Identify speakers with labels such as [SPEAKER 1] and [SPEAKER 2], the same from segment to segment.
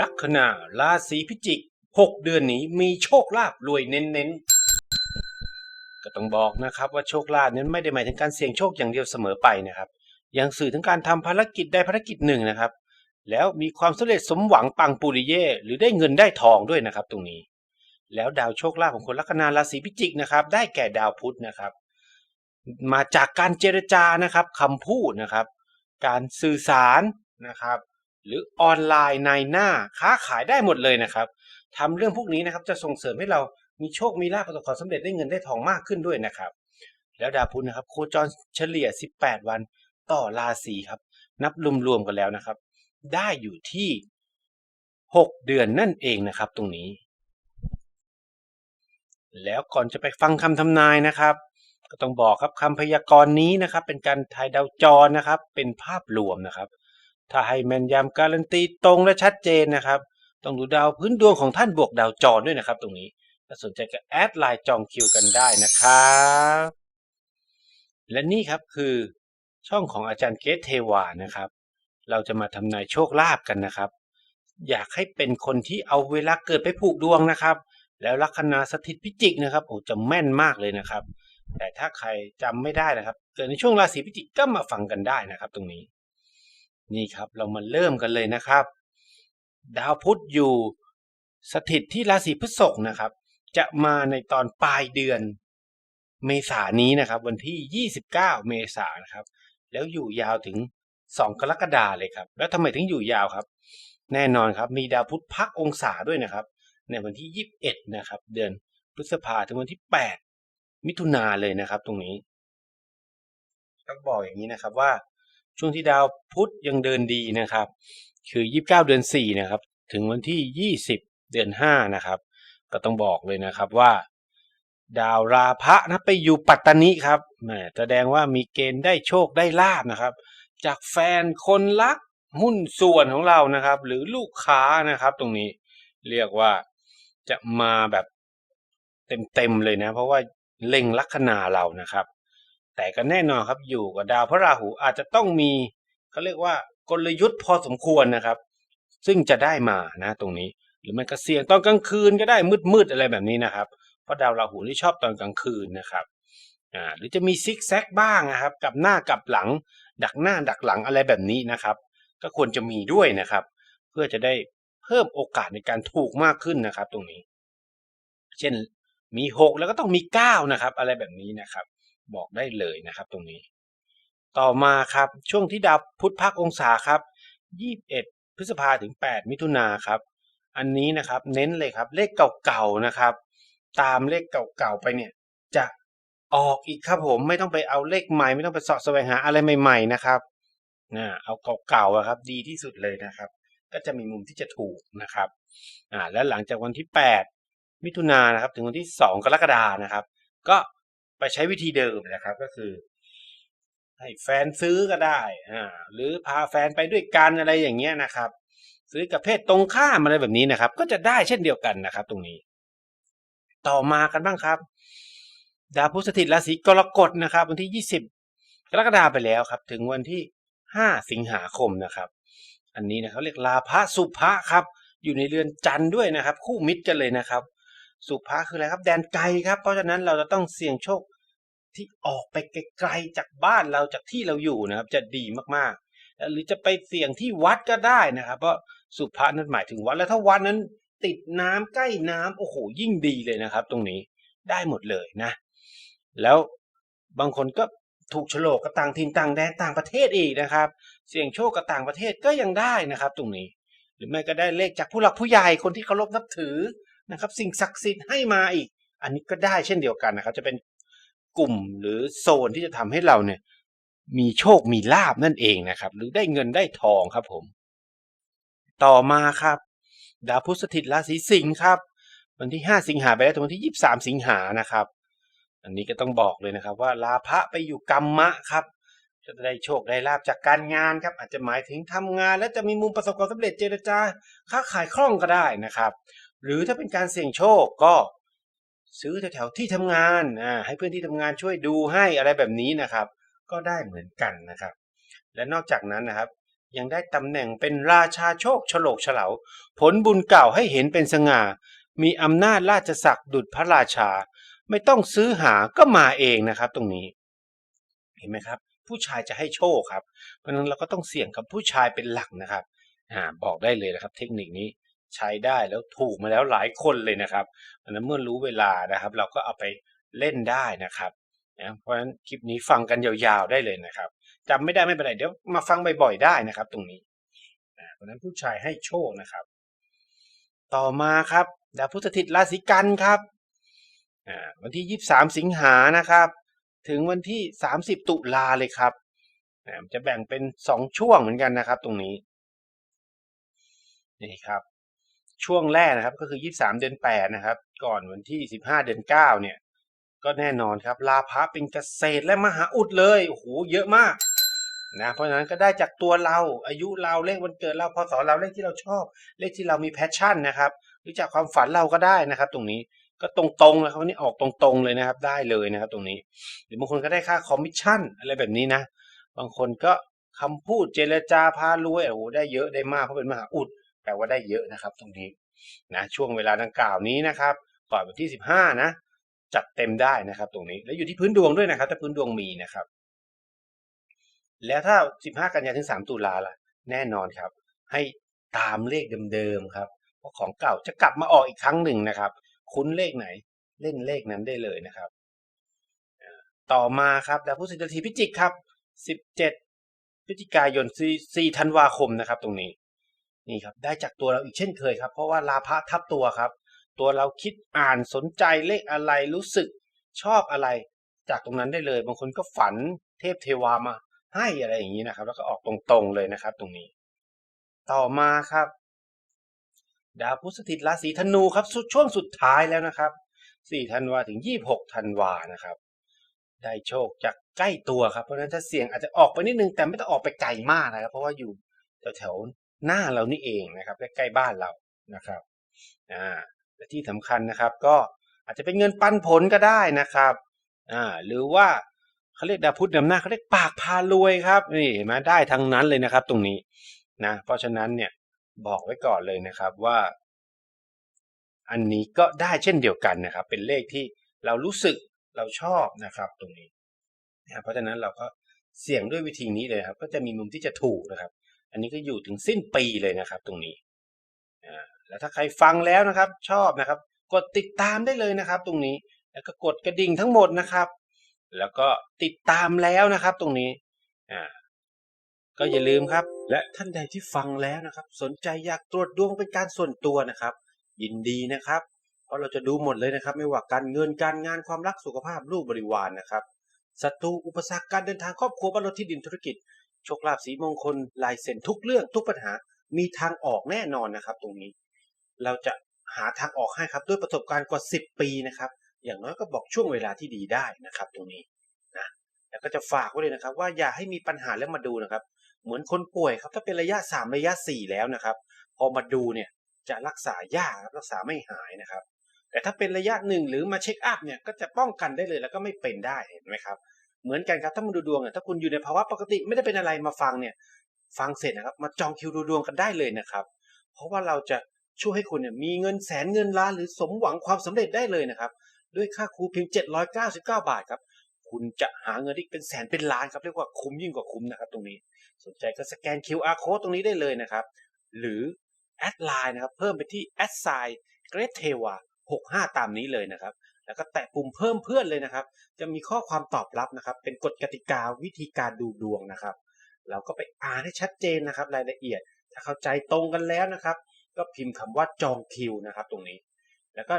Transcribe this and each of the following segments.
[SPEAKER 1] ลัคนาราศีพิจิกหกเดือนนี้มีโชคลาภรวยเน้นๆ ก็ต้องบอกนะครับว่าโชคลาภนั้นไม่ได้หมายถึงการเสี่ยงโชคอย่างเดียวเสมอไปนะครับ ยังสื่อถึงการทำภารกิจใดภารกิจหนึ่งนะครับ แล้วมีความสำเร็จสมหวังปังปุริเย่หรือได้เงินได้ทองด้วยนะครับ ตรงนี้ แล้วดาวโชคลาภของคนลัคนาราศีพิจิกนะครับ ได้แก่ดาวพุธนะครับ มาจากการเจรจานะครับคำพูดนะครับ การสื่อสารนะครับ หรือออนไลน์ในหน้าค้าขายได้หมดเลยนะครับทำเรื่องพวกนี้นะครับจะส่งเสริมให้เรามีโชคมีลาภประสบความสำเร็จได้เงินได้ทองมากขึ้นด้วยนะครับ แล้วดาวพุธนะครับ โคจรเฉลี่ย 18 วันต่อราศีครับ นับรวมๆกันแล้วนะครับ ได้อยู่ที่ 6 เดือนนั่นเองนะครับ ตรงนี้ แล้วก่อนจะไปฟังคำทำนายนะครับก็ต้องบอกครับคำพยากรณ์นี้นะครับ เป็นการทายดาวจรนะครับ เป็นภาพรวมนะครับ ถ้าให้แม่นยำการันตีตรงและชัดเจนนะครับ ต้องดูดาวพื้นดวงของท่านบวกดาวจรด้วยนะครับ ตรงนี้ ถ้าสนใจก็แอดไลน์จองคิวกันได้นะครับ และนี่ครับคือช่องของอาจารย์เกตเทวานะครับ เราจะมาทำนายโชคลาภกันนะครับ อยากให้เป็นคนที่เอาเวลาเกิดไปผูกดวงนะครับ แล้วลัคนาสถิตพิจิกนะครับโอ้จะแม่นมากเลยนะครับ แต่ถ้าใครจำไม่ได้นะครับ เกิดในช่วงราศีพิจิกก็มาฟังกันได้นะครับ ตรงนี้ นี่ครับเรามาเริ่มกันเลยนะครับ ดาวพุธอยู่สถิตที่ราศีพฤษภนะครับ จะมาในตอนปลายเดือนเมษายนนี้นะครับ วันที่ 29 เมษายนนะครับ แล้วอยู่ยาวถึง 2 กรกฎาเลยครับ แล้วทำไมถึงอยู่ยาวครับ แน่นอนครับมีดาวพุธพักองศาด้วยนะครับ ในวันที่ 21 นะครับ เดือนพฤษภาถึงวันที่ 8 มิถุนาเลยนะครับ ตรงนี้ต้องบอกอย่างนี้นะครับว่า ช่วงที่ดาวพุธยังเดินดีนะครับ คือ 29 เดือน4นะครับ ถึงวันที่ 20 เดือน5นะครับ ก็ต้องบอกเลยนะครับว่า ดาวราพะนะไปอยู่ปัตตานีครับแสดงว่ามีเกณฑ์ได้โชคได้ลาบนะครับ จากแฟนคนรักหุ้นส่วนของเรานะครับ หรือลูกค้านะครับตรงนี้เรียกว่าจะมาแบบเต็มๆเลยนะ เพราะว่าเล็งลัคนาเรานะครับ แต่ก็แน่นอนครับอยู่กับดาวพระราหูอาจจะต้องมีเขาเรียกว่ากลยุทธ์พอสมควรนะครับ ซึ่งจะได้มานะตรงนี้ หรือมันก็เสี่ยงตอนกลางคืนก็ได้มืดๆอะไรแบบนี้นะครับ เพราะดาวราหูที่ชอบตอนกลางคืนนะครับอ่าหรือจะมีซิกแซกบ้างนะครับกับหน้ากับหลัง ดักหน้าดักหลังอะไรแบบนี้นะครับ ก็ควรจะมีด้วยนะครับ เพื่อจะได้เพิ่มโอกาสในการถูกมากขึ้นนะครับ ตรงนี้ เช่นมีหกแล้วก็ต้องมีเก้านะครับ อะไรแบบนี้นะครับ บอกได้เลยนะครับตรงนี้ ต่อมาครับช่วงที่ดาวพุธพักองศาครับ 21 พฤษภาถึง 8 มิถุนาครับ อันนี้นะครับเน้นเลยครับเลขเก่าๆนะครับ ตามเลขเก่าๆไปเนี่ยจะออกอีกครับผมไม่ต้องไปเอาเลขใหม่ ไม่ต้องไปสาะแสวงหาอะไรใหม่ๆนะครับนะเอาเก่าๆครับ ดีที่สุดเลยนะครับ ก็จะมีมุมที่จะถูกนะครับอ่าแล้วหลังจากวันที่ 8 มิถุนายนนะครับ ถึงวันที่ 2 กรกฎานะครับ ก็ ไปใช้วิธีเดิมนะครับก็คือ ให้แฟนซื้อก็ได้อ่าหรือพาแฟนไปด้วยกันอะไรอย่างเงี้ยนะครับ ซื้อกับเพศตรงข้ามอะไรแบบนี้นะครับ ก็จะได้เช่นเดียวกันนะครับ ตรงนี้ ต่อมากันบ้างครับ ดาวพุธสถิตราศีกรกฎนะครับ วันที่20กรกฎาไปแล้วครับ ถึงวันที่5สิงหาคมนะครับ อันนี้นะเขาเรียกลาภสุภะครับ อยู่ในเรือนจันทร์ด้วยนะครับ คู่มิตรกันเลยนะครับ สุภะคืออะไรครับแดนไกลครับ เพราะฉะนั้นเราจะต้องเสี่ยงโชคที่ออกไปไกลๆจากบ้านเราจากที่เราอยู่นะครับ จะดีมากๆ หรือจะไปเสี่ยงที่วัดก็ได้นะครับ เพราะสุภะนั้นหมายถึงวัดแล้วถ้าวัดนั้นติดน้ำใกล้น้ำโอ้โหยิ่งดีเลยนะครับ ตรงนี้ได้หมดเลยนะ แล้วบางคนก็ถูกฉลกกับต่างถิ่นต่างแดนต่างประเทศอีกนะครับ เสี่ยงโชคกับต่างประเทศก็ยังได้นะครับ ตรงนี้ หรือไม่ก็ได้เลขจากผู้หลักผู้ใหญ่คนที่เคารพนับถือ นะครับ สิ่งศักดิ์สิทธิ์ให้มาอีก อันนี้ก็ได้เช่นเดียวกันนะครับ จะเป็นกลุ่มหรือโซนที่จะทำให้เราเนี่ย มีโชคมีลาบนั่นเองนะครับ หรือได้เงินได้ทองครับผม ต่อมาครับ ดาวพุธสถิตราศีสิงห์ครับ วันที่ 5 สิงหาไปแล้วถึงวันที่ 23 สิงหานะครับ อันนี้ก็ต้องบอกเลยนะครับ ว่าลาภะไปอยู่กรรมะครับจะได้โชคได้ลาบจากการงานครับ อาจจะหมายถึงทำงาน แล้วจะมีมุมประสบความสำเร็จเจรจาค้าขายคล่องก็ได้นะครับ หรือถ้าเป็นการเสี่ยงโชคก็ซื้อแถวๆที่ทำงานอ่าให้เพื่อนที่ทำงานช่วยดูให้อะไรแบบนี้นะครับ ก็ได้เหมือนกันนะครับ และนอกจากนั้นนะครับ ยังได้ตำแหน่งเป็นราชาโชคฉลกเฉลาผลบุญเก่าให้เห็นเป็นสง่า มีอำนาจราชศักดิ์ดุจพระราชา ไม่ต้องซื้อหาก็มาเองนะครับ ตรงนี้ เห็นไหมครับ ผู้ชายจะให้โชคครับ เพราะฉะนั้นเราก็ต้องเสี่ยงกับผู้ชายเป็นหลักนะครับอ่าบอกได้เลยนะครับ เทคนิคนี้ ใช้ได้แล้วถูกมาแล้วหลายคนเลยนะครับเพราะฉะนั้นเมื่อรู้เวลานะครับ เราก็เอาไปเล่นได้นะครับนะเพราะฉะนั้นคลิปนี้ฟังกันยาวๆได้เลยนะครับจำไม่ได้ไม่เป็นไรเดี๋ยวมาฟังบ่อยๆได้นะครับ ตรงนี้นะเพราะฉะนั้นผู้ชายให้โชคนะครับ ต่อมาครับดาวพุธสถิตราศีกันครับวันที่ 23 สิงหานะครับ ถึงวันที่ 30 ตุลาเลยครับจะแบ่งเป็น 2 ช่วงเหมือนกันนะครับ ตรงนี้นี่ครับ ช่วงแรกนะครับก็คือ 23 เดือน 8 นะครับ ก่อนวันที่ 15 เดือน 9 เนี่ย ก็แน่นอนครับลาภะเป็นเกษตรและมหาอุดเลยโอ้โหเยอะมากนะเพราะฉะนั้นก็ได้จากตัวเราอายุเราเลขวันเกิดเราพศเราเลขที่เราชอบ เลขที่เรามีแพชชั่นนะครับหรือจากความฝันเราก็ได้นะครับ ตรงนี้ก็ตรงๆนะครับวันนี้ออกตรงๆเลยนะครับ ได้เลยนะครับ ตรงนี้หรือบางคนก็ได้ค่าคอมมิชชั่นอะไรแบบนี้นะ บางคนก็คำพูดเจรจาพารวยโอ้โหได้เยอะได้มากเพราะเป็นมหาอุด แปลว่าได้เยอะนะครับตรงนี้นะช่วงเวลาดังกล่าวนี้นะครับก่อนวันที่ 15 นะ จัดเต็มได้นะครับ ตรงนี้แล้วอยู่ที่พื้นดวงด้วยนะครับ ถ้าพื้นดวงมีนะครับ แล้วถ้า 15 กันยายนถึง 3 ตุลาล่ะ แน่นอนครับ ให้ตามเลขเดิมๆครับเพราะของเก่าจะกลับมาออกอีกครั้งหนึ่งนะครับ คุ้นเลขไหน เล่นเลขนั้นได้เลยนะครับ ต่อมาครับดาวพุธสิทธิพิจิกครับ 17พฤศจิกายน4ธันวาคมนะครับ ตรงนี้ นี่ครับได้จากตัวเราอีกเช่นเคยครับ เพราะว่าลาภะทับตัวครับ ตัวเราคิดอ่านสนใจเลขอะไรรู้สึกชอบอะไร จากตรงนั้นได้เลย บางคนก็ฝันเทพเทวามาให้อะไรอย่างนี้นะครับ แล้วก็ออกตรงๆเลยนะครับ ตรงนี้ ต่อมาครับ ดาวพุธสถิตราศีธนูครับสุดช่วงสุดท้ายแล้วนะครับ4ธันวาถึง26ธันวานะครับ ได้โชคจากใกล้ตัวครับเพราะฉะนั้นถ้าเสี่ยงอาจจะออกไปนิดนึงแต่ไม่ต้องออกไปไกลมากนะครับ เพราะว่าอยู่แถว หน้าเรานี่เองนะครับใกล้ๆบ้านเรานะครับอ่าและที่สำคัญนะครับก็อาจจะเป็นเงินปันผลก็ได้นะครับอ่าหรือว่าเขาเรียกดาพุทธนำหน้าเขาเรียกปากพารวยครับนี่มาได้ทั้งนั้นเลยนะครับ ตรงนี้นะเพราะฉะนั้นเนี่ยบอกไว้ก่อนเลยนะครับว่า อันนี้ก็ได้เช่นเดียวกันนะครับ เป็นเลขที่เรารู้สึกเราชอบนะครับ ตรงนี้นะเพราะฉะนั้นเราก็เสี่ยงด้วยวิธีนี้เลยครับ ก็จะมีมุมที่จะถูกนะครับ อันนี้ก็อยู่ถึงสิ้นปีเลยนะครับ ตรงนี้แล้วถ้าใครฟังแล้วนะครับ ชอบนะครับ กดติดตามได้เลยนะครับ ตรงนี้แล้วก็กดกระดิ่งทั้งหมดนะครับ แล้วก็ติดตามแล้วนะครับ ตรงนี้อ่าก็อย่าลืมครับ และท่านใดที่ฟังแล้วนะครับ สนใจอยากตรวจดวงเป็นการส่วนตัวนะครับ ยินดีนะครับ เพราะเราจะดูหมดเลยนะครับ ไม่ว่าการเงินการงานความรักสุขภาพรูปบริวารนะครับศัตรูอุปสรรคการเดินทางครอบครัวบ้านรถที่ดินธุรกิจ โชคลาภสีมงคลลายเซ็นทุกเรื่องทุกปัญหา มีทางออกแน่นอนนะครับ ตรงนี้ เราจะหาทางออกให้ครับด้วยประสบการณ์กว่า 10 ปีนะครับ อย่างน้อยก็บอกช่วงเวลาที่ดีได้นะครับ ตรงนี้นะแล้วก็จะฝากไว้เลยนะครับ ว่าอย่าให้มีปัญหาแล้วมาดูนะครับ เหมือนคนป่วยครับ ถ้าเป็นระยะ 3 ระยะ 4 แล้วนะครับ พอมาดูเนี่ยจะรักษายากรับรักษาไม่หายนะครับ แต่ถ้าเป็นระยะหนึ่งหรือมาเช็คอัพเนี่ยก็จะป้องกันได้เลยแล้วก็ไม่เป็นได้เห็นไหมครับ เหมือนกันครับถ้ามาดูดวงเนี่ยถ้าคุณอยู่ในภาวะปกติไม่ได้เป็นอะไรมาฟังเนี่ย ฟังเสร็จนะครับ มาจองคิวดูดวงกันได้เลยนะครับ เพราะว่าเราจะช่วยให้คุณเนี่ยมีเงินแสนเงินล้านหรือสมหวังความสำเร็จได้เลยนะครับ ด้วยค่าครูเพียง 799 บาทครับ คุณจะหาเงินที่เป็นแสนเป็นล้านครับเรียกว่าคุ้มยิ่งกว่าคุ้มนะครับ ตรงนี้ สนใจก็สแกน QR code ตรงนี้ได้เลยนะครับ หรือแอดไลน์นะครับ เพิ่มไปที่แอดไซน์เกรทเทวา65 ตามนี้เลยนะครับ แล้วก็แตะปุ่มเพิ่มเพื่อนเลยนะครับ จะมีข้อความตอบรับนะครับ เป็นกฎกติกาวิธีการดูดวงนะครับ เราก็ไปอ่านให้ชัดเจนนะครับ รายละเอียด ถ้าเข้าใจตรงกันแล้วนะครับ ก็พิมพ์คำว่าจองคิวนะครับ ตรงนี้ แล้วก็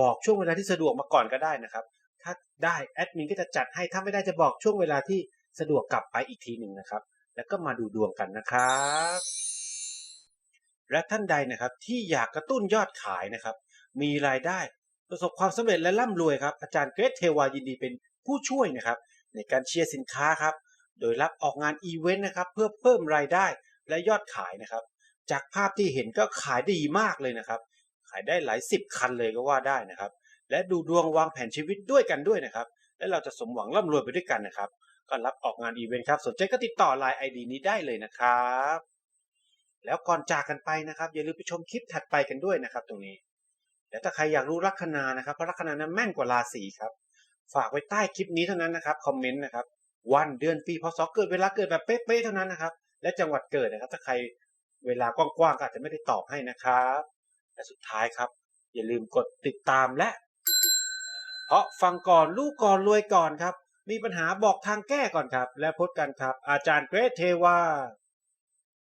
[SPEAKER 1] บอกช่วงเวลาที่สะดวกมาก่อนก็ได้นะครับ ถ้าได้แอดมินก็จะจัดให้ถ้าไม่ได้จะบอกช่วงเวลาที่สะดวกกลับไปอีกทีหนึ่งนะครับ แล้วก็มาดูดวงกันนะครับและท่านใดนะครับที่อยากกระตุ้นยอดขายนะครับ มีรายได้ ประสบความสำเร็จและร่ำรวยครับอาจารย์เกรทเทวายินดีเป็นผู้ช่วยนะครับ ในการเชียร์สินค้าครับ โดยรับออกงานอีเวนต์นะครับ เพื่อเพิ่มรายได้และยอดขายนะครับ จากภาพที่เห็นก็ขายดีมากเลยนะครับ ขายได้หลายสิบคันเลยก็ว่าได้นะครับ และดูดวงวางแผนชีวิตด้วยกันด้วยนะครับ และเราจะสมหวังร่ำรวยไปด้วยกันนะครับ ก็รับออกงานอีเวนต์ครับสนใจก็ติดต่อไลน์ไอดีนี้ได้เลยนะครับ แล้วก่อนจากกันไปนะครับ อย่าลืมไปชมคลิปถัดไปกันด้วยนะครับ ตรงนี้ แล้วถ้าใครอยากรู้ลัคนานะครับเพราะลัคนานั้นแม่นกว่าราศีครับ ฝากไว้ใต้คลิปนี้เท่านั้นนะครับคอมเมนต์นะครับวันเดือนปีพศเกิดเวลาเกิดแบบเป๊ะๆเท่านั้นนะครับ และจังหวัดเกิดนะครับ ถ้าใครเวลากว้างๆก็อาจจะไม่ได้ตอบให้นะครับและสุดท้ายครับ อย่าลืมกดติดตามและ เพราะฟังก่อนลูกก่อนรวยก่อนครับ มีปัญหาบอกทางแก้ก่อนครับ และพบกันครับ อาจารย์เกรทเทวา